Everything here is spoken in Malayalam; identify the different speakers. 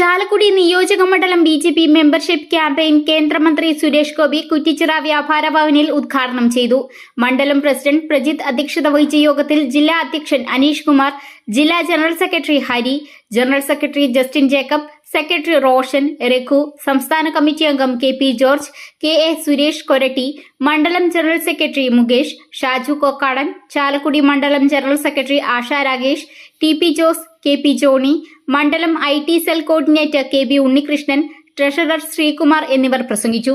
Speaker 1: ചാലക്കുടി നിയോജക മണ്ഡലം B J P membership campaign കേന്ദ്രമന്ത്രി സുരേഷ് ഗോപി കുറ്റിച്ചിറ വ്യാപാര ഭവനിൽ ഉദ്ഘാടനം ചെയ്തു. മണ്ഡലം പ്രസിഡന്റ് പ്രജിത് അധ്യക്ഷത വഹിച്ച യോഗത്തിൽ ജില്ലാ അധ്യക്ഷൻ അനീഷ് കുമാർ ജില്ലാ general secretary Hari general secretary Justin Jacob secretary Roshan Raghu സംസ്ഥാന കമ്മിറ്റി അംഗം K P George K A Suresh Koratty മണ്ഡലം ജനറൽ സെക്രട്ടറി മുകേഷ് ഷാജു കൊക്കാടൻ ചാലക്കുടി മണ്ഡലം general secretary Asha Rakesh T P Jose K P Johnny മണ്ഡലം I T cell coordinator K B Unnikrishnan treasurer Sreekumar എന്നിവർ പ്രസംഗിച്ചു.